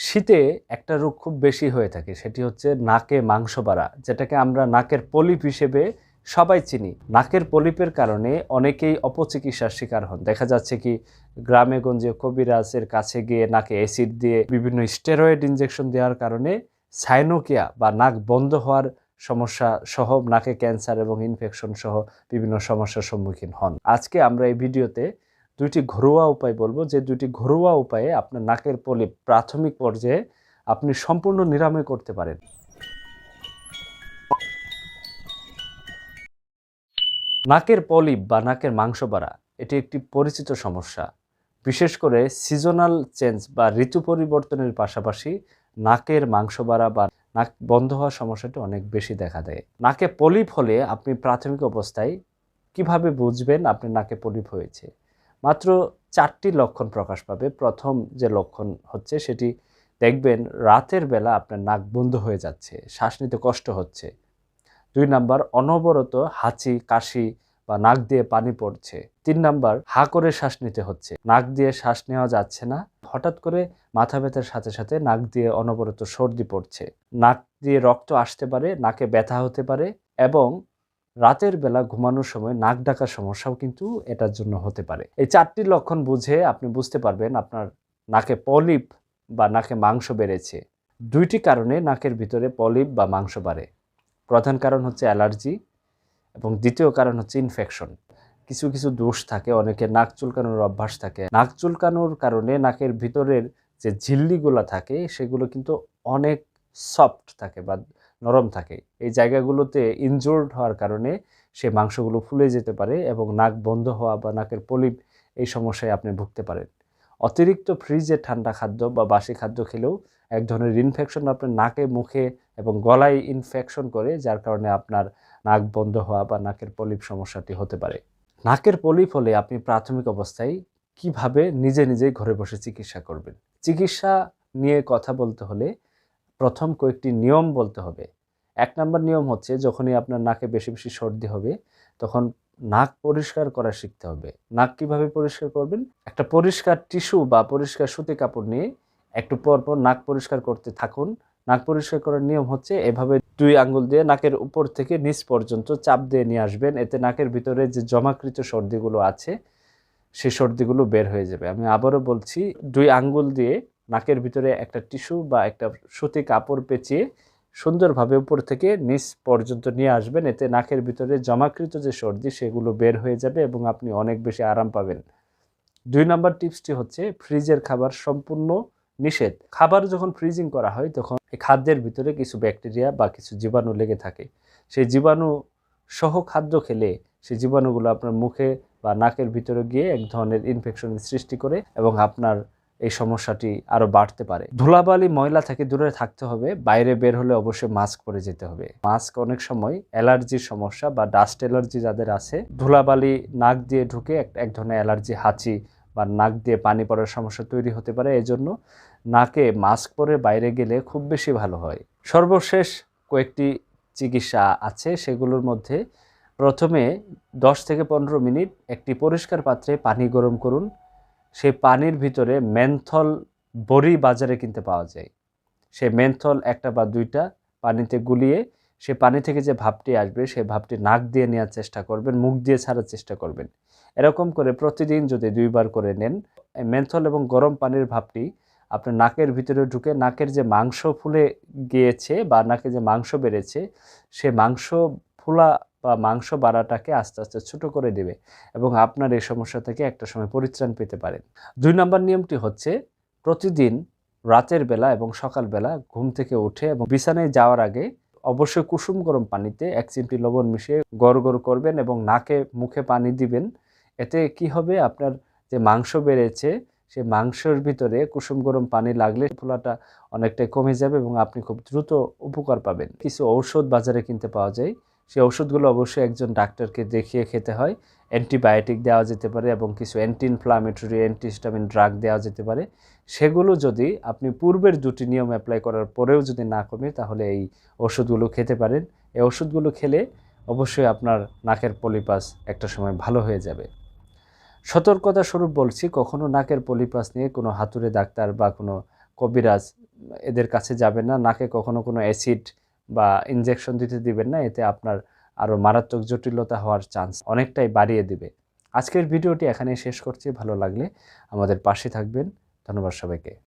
শীতে একটা রোগ খুব বেশি হয়ে থাকে, সেটি হচ্ছে নাকে মাংস বাড়া, যেটাকে আমরা নাকের পলিপ হিসেবে সবাই চিনি। নাকের পলিপের কারণে অনেকেই অপচিকিৎসার শিকার হন। দেখা যাচ্ছে কি, গ্রামে গঞ্জে কবিরাজের কাছে গিয়ে নাকে অ্যাসিড দিয়ে বিভিন্ন স্টেরয়েড ইনজেকশন দেওয়ার কারণে সাইনোকিয়া বা নাক বন্ধ হওয়ার সমস্যা সহ নাকে ক্যান্সার এবং ইনফেকশন সহ বিভিন্ন সমস্যার সম্মুখীন হন। আজকে আমরা এই ভিডিওতে দুইটি ঘরোয়া উপায় বলব, যে দুইটি ঘরোয়া উপায়ে আপনার নাকের পলিপ প্রাথমিক পর্যায়ে আপনি সম্পূর্ণ নিরাময় করতে পারেন। নাকের পলিপ বা নাকের মাংস বাড়া, এটি একটি পরিচিত সমস্যা। বিশেষ করে সিজনাল চেঞ্জ বা ঋতু পরিবর্তনের পাশাপাশি নাকের মাংস বাড়া বা নাক বন্ধ হওয়ার সমস্যাটি অনেক বেশি দেখা দেয়। নাকে পলিপ হলে আপনি প্রাথমিক অবস্থায় কীভাবে বুঝবেন আপনার নাকে পলিপ হয়েছে? মাত্র চারটি লক্ষণ প্রকাশ পাবে। প্রথম যে লক্ষণ হচ্ছে সেটি দেখবেন রাতের বেলা আপনার নাক বন্ধ হয়ে যাচ্ছে, শ্বাস নিতে কষ্ট হচ্ছে। দুই নাম্বার, অনবরত হাঁচি, কাশি বা নাক দিয়ে পানি পড়ছে। তিন নাম্বার, হা করে শ্বাস নিতে হচ্ছে। নাক দিয়ে শ্বাস নেওয়া যাচ্ছে না। হঠাৎ করে মাথা ব্যথার সাথে সাথে নাক দিয়ে অনবরত সর্দি পড়ছে। নাক দিয়ে রক্ত আসতে পারে, নাকে ব্যথা হতে পারে এবং রাতের বেলা ঘুমানোর সময় নাক ডাকার সমস্যাও কিন্তু এটার জন্য হতে পারে। এই চারটি লক্ষণ বুঝে আপনি বুঝতে পারবেন আপনার নাকে পলিপ বা নাকে মাংস বেড়েছে। দুইটি কারণে নাকের ভিতরে পলিপ বা মাংস বাড়ে। প্রধান কারণ হচ্ছে অ্যালার্জি এবং দ্বিতীয় কারণ হচ্ছে ইনফেকশন কিছু কিছু দোষ থাকে, অনেকে নাক চুলকানোর অভ্যাস থাকে। নাক চুলকানোর কারণে নাকের ভিতরের যে ঝিল্লিগুলো থাকে, সেগুলো কিন্তু অনেক সফট থাকে বা নরম থাকে। এই জায়গাগুলোতে ইনজোর্ড হওয়ার কারণে সে মাংসগুলো ফুলে যেতে পারে এবং নাক বন্ধ হওয়া বা নাকের পলিপ এই সমস্যায় আপনি ভুগতে পারেন। অতিরিক্ত ফ্রিজে ঠান্ডা খাদ্য বা বাসি খাদ্য খেলেও এক ধরনের ইনফেকশন আপনার নাকে, মুখে এবং গলায় ইনফেকশন করে, যার কারণে আপনার নাক বন্ধ হওয়া বা নাকের পলিপ সমস্যাটি হতে পারে। নাকের পলিপ হলে আপনি প্রাথমিক অবস্থায় কীভাবে নিজে নিজেই ঘরে বসে চিকিৎসা করবেন? চিকিৎসা নিয়ে কথা বলতে হলে প্রথম কয়েকটি নিয়ম বলতে হবে। এক নম্বর নিয়ম হচ্ছে যখনই আপনার নাকে বেশি বেশি সর্দি হবে, তখন নাক পরিষ্কার করা শিখতে হবে। নাক কীভাবে পরিষ্কার করবেন? একটা পরিষ্কার টিস্যু বা পরিষ্কার সুতি কাপড় নিয়ে একটু পর পর নাক পরিষ্কার করতে থাকুন। নাক পরিষ্কার করার নিয়ম হচ্ছে এভাবে দুই আঙ্গুল দিয়ে নাকের উপর থেকে নিচ পর্যন্ত চাপ দিয়ে নিয়ে আসবেন। এতে নাকের ভিতরে যে জমাকৃত সর্দিগুলো আছে, সেই সর্দিগুলো বের হয়ে যাবে। আমি আবারও বলছি, দুই আঙ্গুল দিয়ে নাকের ভিতরে একটা টিস্যু বা একটা সুতি কাপড় পেঁচিয়ে সুন্দরভাবে উপর থেকে নিচ পর্যন্ত নিয়ে আসবেন। এতে নাকের ভিতরে জমাকৃত যে সর্দি, সেগুলো বের হয়ে যাবে এবং আপনি অনেক বেশি আরাম পাবেন। দুই নম্বর টিপসটি হচ্ছে ফ্রিজের খাবার সম্পূর্ণ নিষেধ। খাবার যখন ফ্রিজিং করা হয়, তখন এই খাদ্যের ভিতরে কিছু ব্যাকটেরিয়া বা কিছু জীবাণু লেগে থাকে। সেই জীবাণু সহ খাদ্য খেলে সেই জীবাণুগুলো আপনার মুখে বা নাকের ভিতরে গিয়ে এক ধরনের ইনফেকশনের সৃষ্টি করে এবং আপনার এই সমস্যাটি আরও বাড়তে পারে। ধুলাবালি ময়লা থেকে দূরে থাকতে হবে, বাইরে বের হলে অবশ্যই মাস্ক পরে যেতে হবে। মাস্ক অনেক সময় অ্যালার্জির সমস্যা বা ডাস্ট অ্যালার্জি যাদের আছে, ধুলাবালি নাক দিয়ে ঢুকে এক ধরনের অ্যালার্জি, হাঁচি বা নাক দিয়ে পানি পড়ার সমস্যা তৈরি হতে পারে। এজন্য নাকে মাস্ক পরে বাইরে গেলে খুব বেশি ভালো হয়। সর্বশেষ কয়েকটি চিকিৎসা আছে, সেগুলোর মধ্যে প্রথমে দশ থেকে পনেরো মিনিট একটি পরিষ্কার পাত্রে পানি গরম করুন। সেই পানির ভিতরে মেন্থল বড়ি বাজারে কিনতে পাওয়া যায়। সেই মেন্থল একটা বা দুইটা পানিতে গুলিয়ে সে পানি থেকে যে ভাবটি আসবে, সেই ভাবটি নাক দিয়ে নেওয়ার চেষ্টা করবেন, মুখ দিয়ে ছাড়ার চেষ্টা করবেন। এরকম করে প্রতিদিন যদি দুইবার করে নেন মেন্থল এবং গরম পানির ভাবটি আপনার নাকের ভিতরে ঢুকে, নাকের যে মাংস ফুলে গিয়েছে বা নাকে যে মাংস বেড়েছে, সে মাংস ফুলা বা মাংস বাড়াটাকে আস্তে আস্তে ছোট করে দেবে এবং আপনার এই সমস্যা থেকে একটা সময় পরিত্রাণ পেতে পারেন। দুই নম্বর নিয়মটি হচ্ছে প্রতিদিন রাতের বেলা এবং সকালবেলা ঘুম থেকে উঠে এবং বিছানায় যাওয়ার আগে অবশ্যই কুসুম গরম পানিতে এক চিমটি লবণ মিশিয়ে গড় গড় করবেন এবং নাকে মুখে পানি দিবেন। এতে কি হবে? আপনার যে মাংস বেড়েছে সে মাংসের ভিতরে কুসুম গরম পানি লাগলে ফোলাটা অনেকটাই কমে যাবে এবং আপনি খুব দ্রুত উপকার পাবেন। কিছু ঔষধ বাজারে কিনতে পাওয়া যায়। সেই ওষুধগুলো অবশ্যই একজন ডাক্তারকে দেখিয়ে খেতে হয়। অ্যান্টিবায়োটিক দেওয়া যেতে পারে এবং কিছু অ্যান্টি ইনফ্লামেটরি অ্যান্টিস্টামিন ড্রাগ দেওয়া যেতে পারে। সেগুলো যদি আপনি পূর্বের দুটি নিয়ম অ্যাপ্লাই করার পরেও যদি না কমে, তাহলে এই ওষুধগুলো খেতে পারেন। এই ওষুধগুলো খেলে অবশ্যই আপনার নাকের পলিপাস একটা সময় ভালো হয়ে যাবে। সতর্কতা স্বরূপ বলছি, কখনো নাকের পলিপাস নিয়ে কোনো হাতুড়ে ডাক্তার বা কোনো কবিরাজ এদের কাছে যাবেন না। নাকে কখনো কোনো অ্যাসিড বা ইনজেকশন দিতে দিবেন না, এতে আপনার আরও মারাত্মক জটিলতা হওয়ার চান্স অনেকটাই বাড়িয়ে দিবে। আজকের ভিডিওটি এখানেই শেষ করছি, ভালো লাগলে আমাদের পাশে থাকবেন। ধন্যবাদ সবাইকে।